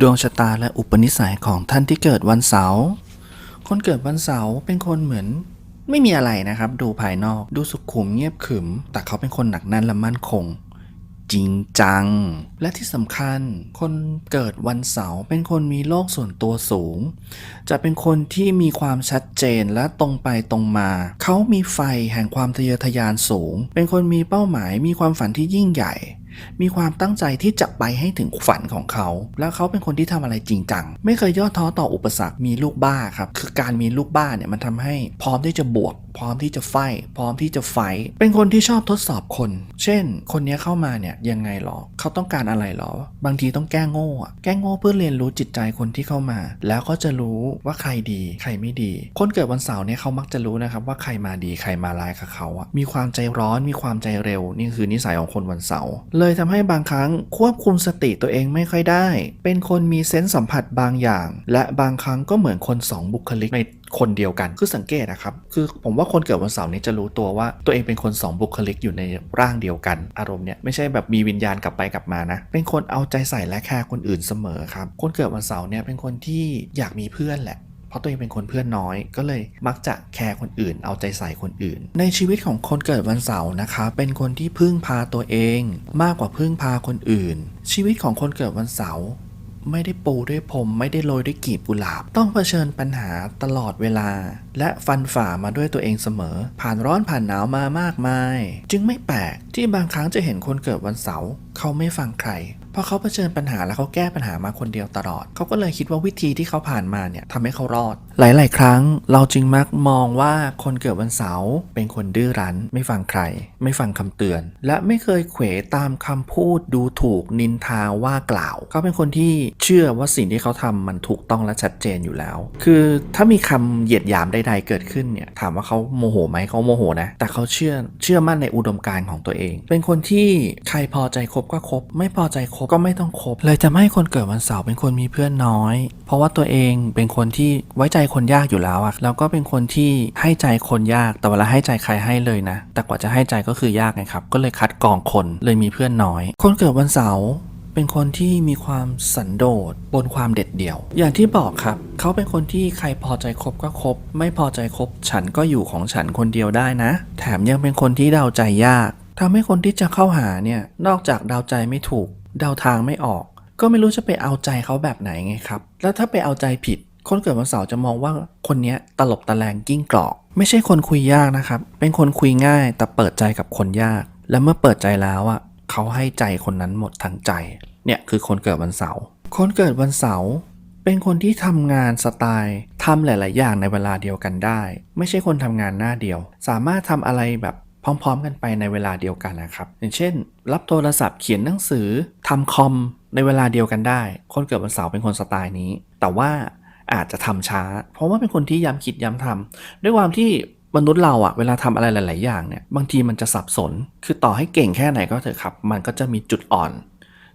ดวงชะตาและอุปนิสัยของท่านที่เกิดวันเสาร์ คนเกิดวันเสาร์เป็นคนเหมือน ไม่มีอะไรนะครับ ดูภายนอกดูสุขุมเงียบขรึม แต่เขาเป็นคนหนักแน่นและมั่นคง จริงจัง และที่สำคัญ คนเกิดวันเสาร์เป็นคนมีโลกส่วนตัวสูง จะเป็นคนที่มีความชัดเจนและตรงไปตรงมา เขามีไฟแห่งความทะเยอทะยานสูง เป็นคนมีเป้าหมายมีความฝันที่ยิ่งใหญ่ มีความตั้งใจที่จะไปให้ถึงฝันของเขา แล้วเขาเป็นคนที่ทำอะไรจริงจัง ไม่เคยย่อท้อต่ออุปสรรคมีลูกบ้าครับ คือการมีลูกบ้าเนี่ยมันทำให้พร้อมที่จะบวก พร้อมที่จะไฟพร้อมที่จะไฟเป็นคนที่ชอบทดสอบคน เช่น คนนี้เข้ามาเนี่ยยังไงหรอ เขาต้องการอะไรหรอ บางทีต้องแก้งโง่แก้งโง่เพื่อเรียนรู้จิตใจคนที่เข้ามา แล้วก็จะรู้ว่าใครดี ใครไม่ดี คนเกิดวันเสาร์เนี่ยเขามักจะรู้นะครับว่าใครมาดีใครมาร้ายกับเขาอะมีความใจร้อนมีความใจเร็ว นี่คือนิสัยของคนวันเสาร์เลยทำให้บางครั้งควบคุมสติตัวเองไม่ค่อยได้ เป็นคนมีเซนส์สัมผัสบางอย่าง และบางครั้งก็เหมือนคนสองบุคลิกในคนเดียวกันคือสังเกตนะครับ คือผมว่าคนเกิดวันเสาร์นี้จะรู้ตัวว่าตัวเองเป็นคนสองบุคลิกอยู่ในร่างเดียวกัน อารมณ์เนี่ยไม่ใช่แบบมีวิญญาณกลับไปกลับมานะ เป็นคนเอาใจใส่และแคร์คนอื่นเสมอครับ คนเกิดวันเสาร์เนี่ยเป็นคนที่อยากมีเพื่อนแหละเพราะตัวเองเป็นคนเพื่อนน้อยก็เลยมักจะแคร์คนอื่น เอาใจใส่คนอื่น ในชีวิตของคนเกิดวันเสาร์นะคะ เป็นคนที่พึ่งพาตัวเอง มากกว่าพึ่งพาคนอื่น ชีวิตของคนเกิดวันเสาร์ ไม่ได้ปูด้วยผมไม่ได้โรยด้วยกีบกุหลาบ ต้องเผชิญปัญหาตลอดเวลา และฟันฝ่ามาด้วยตัวเองเสมอ ผ่านร้อนผ่านหนาวมามากมาย จึงไม่แปลกที่บางครั้งจะเห็นคนเกิดวันเสาร์เขาไม่ฟังใคร ราะเขาเผชิญปัญหาแล้วเขาแก้ปัญหามาคนเดียวตลอด เขาก็เลยคิดว่าวิธีที่เขาผ่านมาเนี่ยทำให้เขารอด หลาย ๆ ครั้งเราจึงมักมองว่าคนเกิดวันเสาร์เป็นคนดื้อรั้น ไม่ฟังใคร ไม่ฟังคำเตือน และไม่เคยเขวตามคำพูดดูถูกนินทาว่ากล่าว เขาเป็นคนที่เชื่อว่าสิ่งที่เขาทำมันถูกต้องและชัดเจนอยู่แล้ว คือถ้ามีคำเหยียดหยามใด ๆ เกิดขึ้นเนี่ยถามว่าเขาโมโหไหมเขาโมโหนะ แต่เขาเชื่อเชื่อมั่นในอุดมการณ์ของตัวเอง เป็นคนที่ใครพอใจคบก็คบ ไม่พอใจคบก็ไม่ต้องคบ เลยทำให้คนเกิดวันเสาร์เป็นคนมีเพื่อนน้อย เพราะว่าตัวเองเป็นคนที่ไว้ใจคนยากอยู่แล้วอะแล้วก็เป็นคนที่ให้ใจคนยากแต่เวลาให้ใจใครให้เลยนะ แต่กว่าจะให้ใจก็คือยากไงครับ ก็เลยคัดกรองคนเลยมีเพื่อนน้อย คนเกิดวันเสาร์เป็นคนที่มีความสันโดษบนความเด็ดเดี่ยว อย่างที่บอกครับ เขาเป็นคนที่ใครพอใจคบก็คบ ไม่พอใจคบ ฉันก็อยู่ของฉันคนเดียวได้นะ แถมยังเป็นคนที่เดาใจยากทำให้คนที่จะเข้าหาเนี่ย นอกจากเดาใจไม่ถูก เดาทางไม่ออก ก็ไม่รู้จะไปเอาใจเขาแบบไหนไงครับ แล้วถ้าไปเอาใจผิด คนเกิดวันเสาร์จะมองว่าคนนี้ตลบตะแลงกิ้งกรอก ไม่ใช่คนคุยยากนะครับ เป็นคนคุยง่าย แต่เปิดใจกับคนยาก และเมื่อเปิดใจแล้วอะเขาให้ใจคนนั้นหมดทั้งใจ เนี่ยคือคนเกิดวันเสาร์ คนเกิดวันเสาร์เป็นคนที่ทำงานสไตล์ทำหลาย ๆ อย่างในเวลาเดียวกันได้ ไม่ใช่คนทำงานหน้าเดียว สามารถทำอะไรแบบ พร้อมๆ กันไปในเวลาเดียวกันนะครับ อย่างเช่น รับโทรศัพท์เขียนหนังสือทำคอมในเวลาเดียวกันได้ คนเกิดวันเสาร์เป็นคนสไตล์นี้ แต่ว่าอาจจะทำช้า เพราะว่าเป็นคนที่ย้ำคิดย้ำทำด้วยความที่มนุษย์เราอะเวลาทำอะไรหลาย ๆ อย่างเนี่ยบางทีมันจะสับสน คือต่อให้เก่งแค่ไหนก็เถอะครับ มันก็จะมีจุดอ่อน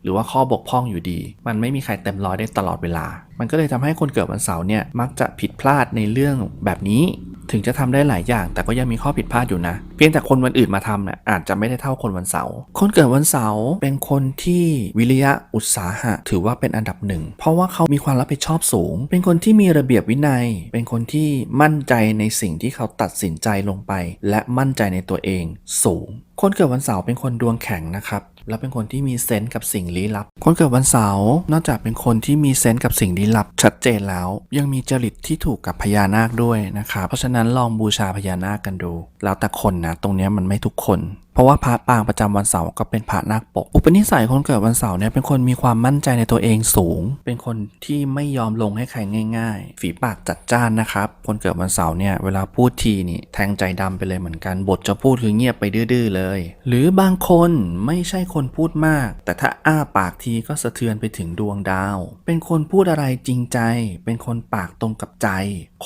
หรือว่าข้อบกพร่องอยู่ดี มันไม่มีใครเต็มร้อยได้ตลอดเวลา มันก็เลยทำให้คนเกิดวันเสาร์เนี่ยมักจะผิดพลาดในเรื่องแบบนี้ ถึงจะทำได้หลายอย่าง แต่ก็ยังมีข้อผิดพลาดอยู่นะ เพียงแต่คนวันอื่นมาทำเนี่ยอาจจะไม่ได้เท่าคนวันเสาร์คนเกิดวันเสาร์เป็นคนที่วิริยะอุตสาหะ ถือว่าเป็นอันดับหนึ่ง เพราะว่าเขามีความรับผิดชอบสูง เป็นคนที่มีระเบียบวินัย เป็นคนที่มั่นใจในสิ่งที่เขาตัดสินใจลงไป และมั่นใจในตัวเองสูงคนเกิดวันเสาร์เป็นคนดวงแข็งนะครับ และเป็นคนที่มีเซนส์กับสิ่งลี้ลับ คนเกิดวันเสาร์นอกจากเป็นคนที่มีเซนส์กับสิ่งลี้ลับ ชัดเจนแล้ว ยังมีจริตที่ถูกกับพญานาคด้วยนะครับ เพราะฉะนั้นลองบูชาพญานาคกันดู แล้วแต่คนนะ ตรงนี้มันไม่ทุกคน เพราะว่าพระปางประจำวันเสาร์ก็เป็นพระนาคปก อุปนิสัยคนเกิดวันเสาร์เนี่ยเป็นคนมีความมั่นใจในตัวเองสูง เป็นคนที่ไม่ยอมลงให้ใครง่าย ๆ ฝีปากจัดจ้านนะครับ คนเกิดวันเสาร์เนี่ยเวลาพูดทีนี่แทงใจดำไปเลยเหมือนกัน บทจะพูดคือเงียบไปดื้อๆเลย หรือบางคนไม่ใช่คนพูดมาก แต่ถ้าอ้าปากทีก็สะเทือนไปถึงดวงดาว เป็นคนพูดอะไรจริงใจ เป็นคนปากตรงกับใจ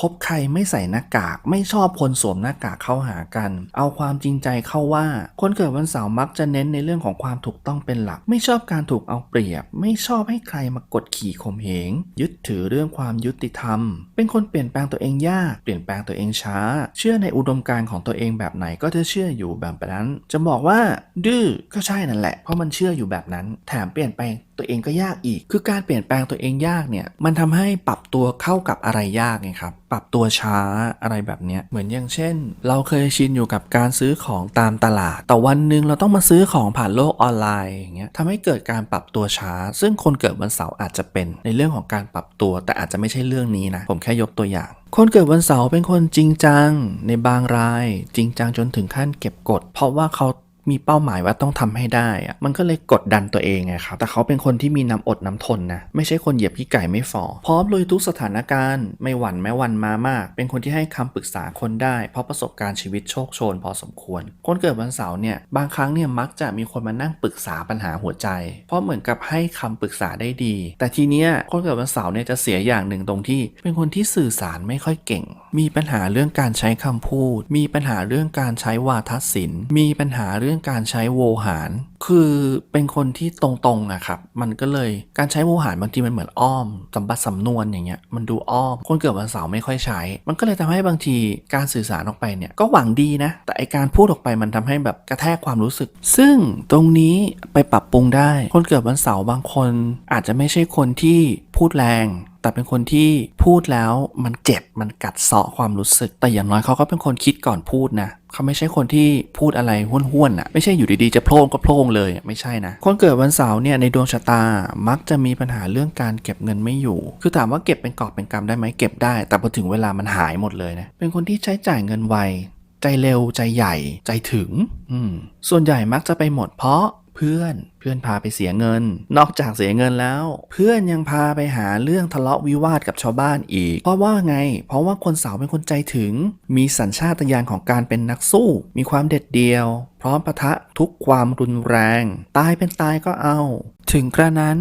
คบใครไม่ใส่หน้ากาก ไม่ชอบคนสวมหน้ากากเข้าหากัน เอาความจริงใจเข้าว่าคนเกิดวันเสาร์มักจะเน้นในเรื่องของความถูกต้องเป็นหลัก ไม่ชอบการถูกเอาเปรียบ ไม่ชอบให้ใครมากดขี่ข่มเหง ยึดถือเรื่องความยุติธรรม เป็นคนเปลี่ยนแปลงตัวเองยาก เปลี่ยนแปลงตัวเองช้า เชื่อในอุดมการณ์ของตัวเองแบบไหนก็จะเชื่ออยู่แบบนั้น จะบอกว่า ดื้อก็ใช่นั่นแหละ เพราะมันเชื่ออยู่แบบนั้น แถมเปลี่ยนแปลง ตัวเองก็ยากอีก คือการเปลี่ยนแปลงตัวเองยากเนี่ย มันทำให้ปรับตัวเข้ากับอะไรยากไงครับ ปรับตัวช้าอะไรแบบเนี้ย เหมือนอย่างเช่น เราเคยชินอยู่กับการซื้อของตามตลาด แต่วันหนึ่งเราต้องมาซื้อของผ่านโลกออนไลน์อย่างเงี้ยทำให้เกิดการปรับตัวช้า ซึ่งคนเกิดวันเสาร์อาจจะเป็นในเรื่องของการปรับตัว แต่อาจจะไม่ใช่เรื่องนี้นะ ผมแค่ยกตัวอย่างคนเกิดวันเสาร์เป็นคนจริงจังในบางราย จริงจังจนถึงขั้นเก็บกด เพราะว่าเขา มีเป้าหมายว่าต้องทำให้ได้อะมันก็เลยกดดันตัวเองไงครับ แต่เขาเป็นคนที่มีน้ำอดน้ำทนนะ ไม่ใช่คนเหยียบขี้ไก่ไม่ฟอพร้อมลุยทุกสถานการณ์ ไม่หวั่นแม้วันมามาก เป็นคนที่ให้คำปรึกษาคนได้ เพราะประสบการณ์ชีวิตโชคโชน พอสมควร คนเกิดวันเสาร์เนี่ย บางครั้งเนี่ยมักจะมีคนมานั่งปรึกษาปัญหาหัวใจ เพราะเหมือนกับให้คำปรึกษาได้ดี แต่ทีเนี้ยคนเกิดวันเสาร์เนี่ยจะเสียอย่างหนึ่งตรงที่ เป็นคนที่สื่อสารไม่ค่อยเก่ง มีปัญหาเรื่องการใช้คำพูด มีปัญหาเรื่องการใช้วาทศิลป์ มีปัญหาเรื่องการใช้โวหาร คือเป็นคนที่ตรงๆอะครับ มันก็เลยการใช้โวหารบางทีมันเหมือนอ้อมสัมบัติสำนวนอย่างเงี้ยมันดูอ้อม คนเกิดวันเสาร์ไม่ค่อยใช้ มันก็เลยทำให้บางทีการสื่อสารออกไปเนี่ยก็หวังดีนะ แต่ไอการพูดออกไปมันทำให้แบบกระแทกความรู้สึก ซึ่งตรงนี้ไปปรับปรุงได้ คนเกิดวันเสาร์บางคนอาจจะไม่ใช่คนที่พูดแรง แต่เป็นคนที่พูดแล้วมันเจ็บมันกัดเซาะความรู้สึก แต่อย่างน้อยเขาก็เป็นคนคิดก่อนพูดนะเขาไม่ใช่คนที่พูดอะไรห้วนๆอะไม่ใช่อยู่ดีๆจะโพล่งก็โพล่งเลยอะไม่ใช่นะคนเกิดวันเสาร์เนี่ยในดวงชะตามักจะมีปัญหาเรื่องการเก็บเงินไม่อยู่ คือถามว่าเก็บเป็นกอบเป็นกำได้ไหมเก็บได้ แต่พอถึงเวลามันหายหมดเลยนะเป็นคนที่ใช้จ่ายเงินไวใจเร็วใจใหญ่ใจถึงอืมส่วนใหญ่มักจะไปหมดเพราะ เพื่อนเพื่อนพาไปเสียเงิน นอกจากเสียเงินแล้ว เพื่อนยังพาไปหาเรื่องทะเลาะวิวาทกับชาวบ้านอีก เพราะว่าไง เพราะว่าคนเสาร์เป็นคนใจถึง มีสัญชาตญาณของการเป็นนักสู้ มีความเด็ดเดี่ยว พร้อมปะทะทุกความรุนแรง ตายเป็นตายก็เอา ถึงกระนั้น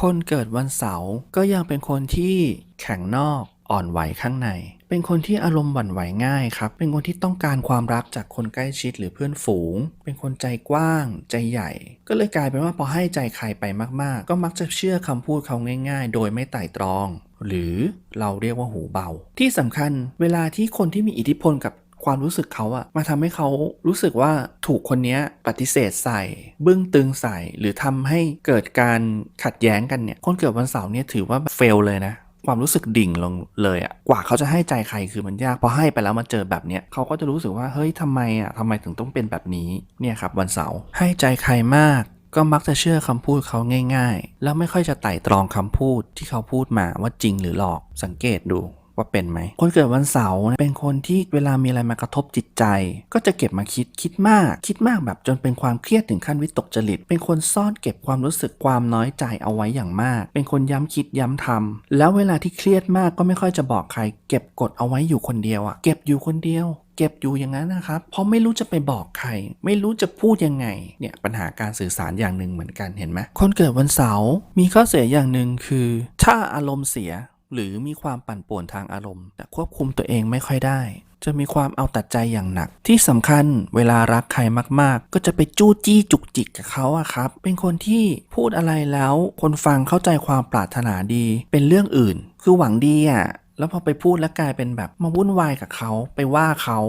คนเกิดวันเสาร์ก็ยังเป็นคนที่แข็งนอกอ่อนไหวข้างใน เป็นคนที่อารมณ์หวั่นไหวง่ายครับ เป็นคนที่ต้องการความรักจากคนใกล้ชิดหรือเพื่อนฝูง เป็นคนใจกว้าง ใจใหญ่ ก็เลยกลายเป็นว่าพอให้ใจใครไปมากๆ ก็มักจะเชื่อคำพูดเขาง่าย ๆ โดยไม่ไต่ตรอง หรือเราเรียกว่าหูเบา ที่สำคัญเวลาที่คนที่มีอิทธิพลกับความรู้สึกเขาอะมาทำให้เขารู้สึกว่าถูกคนเนี้ยปฏิเสธใส่ บึ้งตึงใส่ หรือทำให้เกิดการขัดแย้งกันเนี่ยคนเกิดวันเสาร์เนี่ยถือว่าเฟลเลยนะ ความรู้สึกดิ่งลงเลยอะกว่าเขาจะให้ใจใครคือมันยากพอให้ไปแล้วมาเจอแบบเนี้ยเขาก็จะรู้สึกว่าเฮ้ยทำไมอะทำไมถึงต้องเป็นแบบนี้เนี่ยครับวันเสาร์ให้ใจใครมากก็มักจะเชื่อคำพูดเขาง่าย ๆ แล้วไม่ค่อยจะไต่ตรองคำพูดที่เขาพูดมาว่าจริงหรือหลอกสังเกตดู ว่าเป็นไหม คนเกิดวันเสาร์เป็นคนที่เวลามีอะไรมากระทบจิตใจ ก็จะเก็บมาคิดคิดมาก คิดมากแบบจนเป็นความเครียดถึงขั้นวิตกจริต เป็นคนซ่อนเก็บความรู้สึกความน้อยใจเอาไว้อย่างมาก เป็นคนย้ำคิดย้ำทำแล้วเวลาที่เครียดมากก็ไม่ค่อยจะบอกใคร เก็บกดเอาไว้อยู่คนเดียวอะเก็บอยู่คนเดียวเก็บอยู่อย่างนั้นนะครับ เพราะไม่รู้จะไปบอกใคร ไม่รู้จะพูดยังไง เนี่ยปัญหาการสื่อสารอย่างหนึ่งเหมือนกันเห็นไหมคนเกิดวันเสาร์มีข้อเสียอย่างหนึ่งคือ ถ้าอารมณ์เสีย หรือมีความปั่นป่วนทางอารมณ์แต่ควบคุมตัวเองไม่ค่อยได้ จะมีความเอาแต่ใจอย่างหนัก ที่สำคัญเวลารักใครมากๆ ก็จะไปจู้จี้จุกจิกกับเขาอะครับ เป็นคนที่พูดอะไรแล้ว คนฟังเข้าใจความปรารถนาดีเป็นเรื่องอื่น คือหวังดีอะแล้วพอไปพูดแล้วกลายเป็นแบบมาวุ่นวายกับเขาไปว่าเขา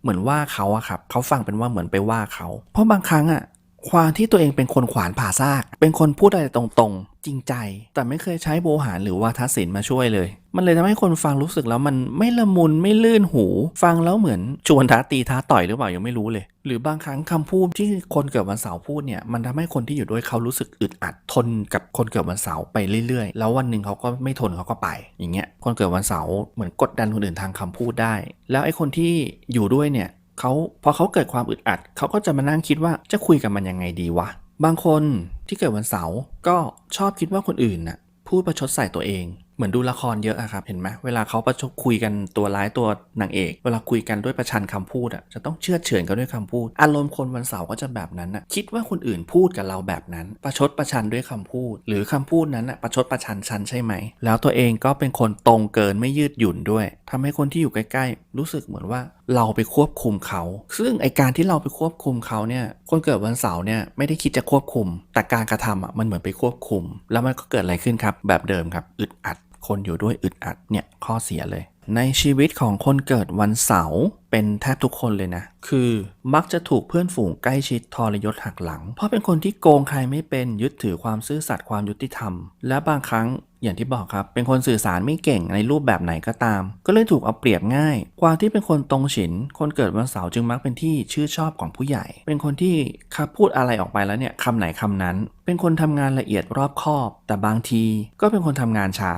เหมือนว่าเขาอะครับเขาฟังเป็นว่าเหมือนไปว่าเขา เพราะบางครั้งอะ ความที่ตัวเองเป็นคนขวานผ่าซาก เป็นคนพูดอะไรตรงๆ จริงใจ แต่ไม่เคยใช้โบหารหรือวาทศิลป์มาช่วยเลย มันเลยทำให้คนฟังรู้สึกแล้วมันไม่ละมุนไม่ลื่นหู ฟังแล้วเหมือนชวนท้าตีท้าต่อยหรือเปล่ายังไม่รู้เลย หรือบางครั้งคำพูดที่คนเกิดวันเสาร์พูดเนี่ยมันทำให้คนที่อยู่ด้วยเขารู้สึกอึดอัดทนกับคนเกิดวันเสาร์ไปเรื่อยๆ แล้ววันหนึ่งเขาก็ไม่ทนเขาก็ไป อย่างเงี้ยคนเกิดวันเสาร์เหมือนกดดันคนอื่นทางคำพูดได้ แล้วไอ้คนที่อยู่ด้วยเนี่ย เขาพอเขาเกิดความอึดอัด เขาก็จะมานั่งคิดว่าจะคุยกับมันยังไงดีวะ บางคนที่เกิดวันเสาร์ก็ชอบคิดว่าคนอื่นน่ะพูดประชดใส่ตัวเองเหมือนดูละครเยอะอะครับเห็นไหมเวลาเขาประชดคุยกันตัวร้ายตัวนางเอก เวลาคุยกันด้วยประชันคำพูดอะจะต้องเชื่อเฉือนกันด้วยคำพูด อารมณ์คนวันเสาร์ก็จะแบบนั้นอะคิดว่าคนอื่นพูดกับเราแบบนั้น ประชดประชันด้วยคำพูด หรือคำพูดนั้นอะประชดประชันฉันใช่ไหม แล้วตัวเองก็เป็นคนตรงเกินไม่ยืดหยุ่นด้วย ทำให้คนที่อยู่ใกล้ๆ รู้สึกเหมือนว่าเราไปควบคุมเขา ซึ่งไอการที่เราไปควบคุมเขาเนี่ย คนเกิดวันเสาร์เนี่ยไม่ได้คิดจะควบคุม แต่การกระทำอะมันเหมือนไปควบคุม แล้วมันก็เกิดอะไรขึ้นครับ แบบเดิมครับ อึดอัด คนอยู่ด้วยอึดอัดเนี่ยข้อเสียเลย ในชีวิตของคนเกิดวันเสาร์เป็นแทบทุกคนเลยนะ คือมักจะถูกเพื่อนฝูงใกล้ชิดทรยศหักหลัง เพราะเป็นคนที่โกงใครไม่เป็นยึดถือความซื่อสัตย์ความยุติธรรม และบางครั้งอย่างที่บอกครับ เป็นคนสื่อสารไม่เก่งในรูปแบบไหนก็ตาม ก็เลยถูกเอาเปรียบง่าย กว่าที่เป็นคนตรงฉิน คนเกิดวันเสาร์จึงมักเป็นที่ชื่อชอบของผู้ใหญ่ เป็นคนที่คับพูดอะไรออกไปแล้วเนี่ยคำไหนคำนั้น เป็นคนทำงานละเอียดรอบคอบ แต่บางทีก็เป็นคนทำงานช้า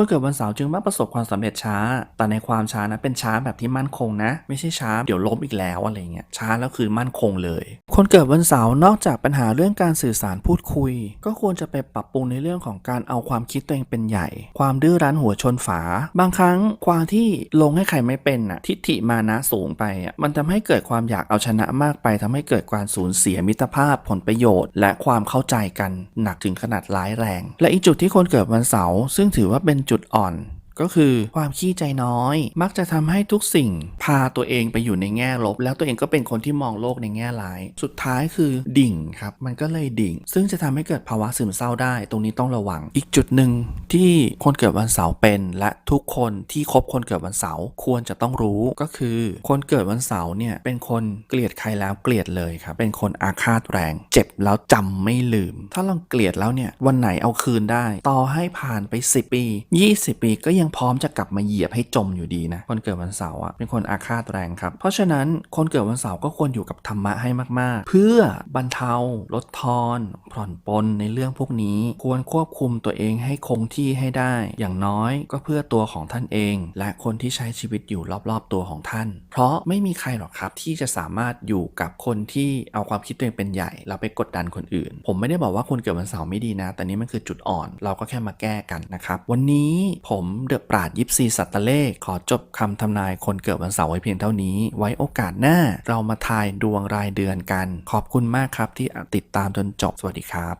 คนเกิดวันเสาร์จึงมักประสบความสำเร็จช้า แต่ในความช้านะเป็นช้าแบบที่มั่นคงนะ ไม่ใช่ช้าเดี๋ยวล้มอีกแล้วอะไรเงี้ย ช้าแล้วคือมั่นคงเลย คนเกิดวันเสาร์นอกจากปัญหาเรื่องการสื่อสารพูดคุย ก็ควรจะไปปรับปรุงในเรื่องของการเอาความคิดตัวเองเป็นใหญ่ ความดื้อรั้นหัวชนฝา บางครั้งความที่ลงให้ใครไม่เป็นน่ะ ทิฐิมานะสูงไปอะมันทำให้เกิดความอยากเอาชนะมากไปทำให้เกิดการสูญเสียมิตรภาพผลประโยชน์ และความเข้าใจกันหนักถึงขนาดร้ายแรง และอีกจุดที่คนเกิดวันเสาร์ซึ่งถือว่าเป็นจุดอ่อน ก็คือความขี้ใจน้อย มักจะทำให้ทุกสิ่ง พาตัวเองไปอยู่ในแง่ลบ แล้วตัวเองก็เป็นคนที่มองโลกในแง่ร้าย สุดท้ายคือดิ่งครับ มันก็เลยดิ่ง ซึ่งจะทำให้เกิดภาวะซึมเศร้าได้ ตรงนี้ต้องระวัง อีกจุดหนึ่งที่คนเกิดวันเสาร์เป็น และทุกคนที่คบคนเกิดวันเสาร์ควรจะต้องรู้ก็คือ คนเกิดวันเสาร์เนี่ยเป็นคนเกลียดใครแล้วเกลียดเลยครับ เป็นคนอาฆาตแรง เจ็บแล้วจำไม่ลืม ถ้าเราเกลียดแล้วเนี่ยวันไหนเอาคืนได้ ต่อให้ผ่านไป 10 ปี 20 ปีก็ยังพร้อมจะกลับมาเหยียบให้จมอยู่ดีนะคนเกิดวันเสาร์อะเป็นคนอาฆาตแรงครับ เพราะฉะนั้นคนเกิดวันเสาร์ก็ควรอยู่กับธรรมะให้มากๆ เพื่อบรรเทาลดทอนผ่อนปลนในเรื่องพวกนี้ ควรควบคุมตัวเองให้คงที่ให้ได้ อย่างน้อยก็เพื่อตัวของท่านเอง และคนที่ใช้ชีวิตอยู่รอบๆตัวของท่าน เพราะไม่มีใครหรอกครับที่จะสามารถอยู่กับคนที่เอาความคิดตัวเองเป็นใหญ่แล้วไปกดดันคนอื่น ผมไม่ได้บอกว่าคนเกิดวันเสาร์ไม่ดีนะ แต่นี้มันคือจุดอ่อน เราก็แค่มาแก้กันนะครับ วันนี้ผมเดอะปราดยิปซีสัตตะเลขขอจบคำทำนายคนเกิดวันเสาร์ไว้เพียงเท่านี้ ไว้โอกาสหน้าเรามาทายดวงรายเดือนกัน ขอบคุณมากครับที่ติดตามจนจบสวัสดีครับ